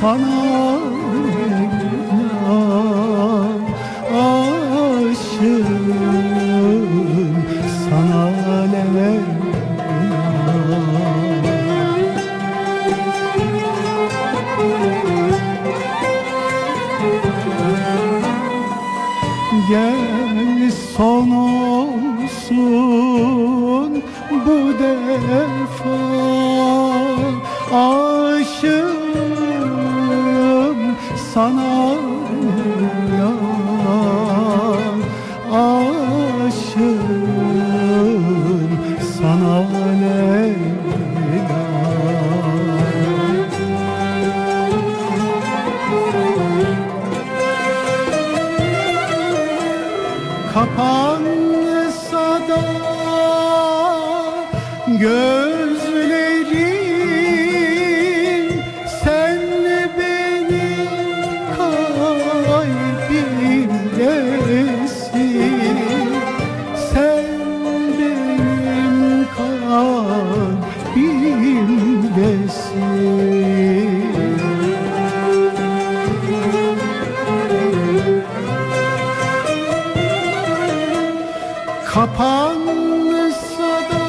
sana aşığım. Sana Leyla Gel son olsun bu defa. Aşığım sana ya Aşığım sana Leyla Kapansa da gözlerin neredesin? Kapansa da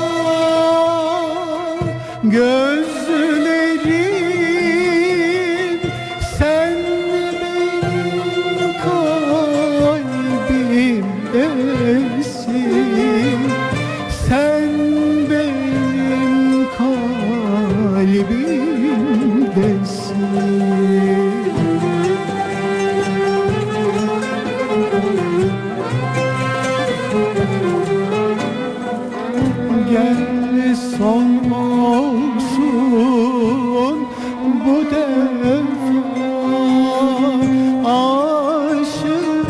göz dibindesin Gel son olsun bu defa aşığım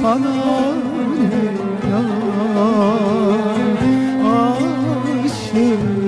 sana aşığım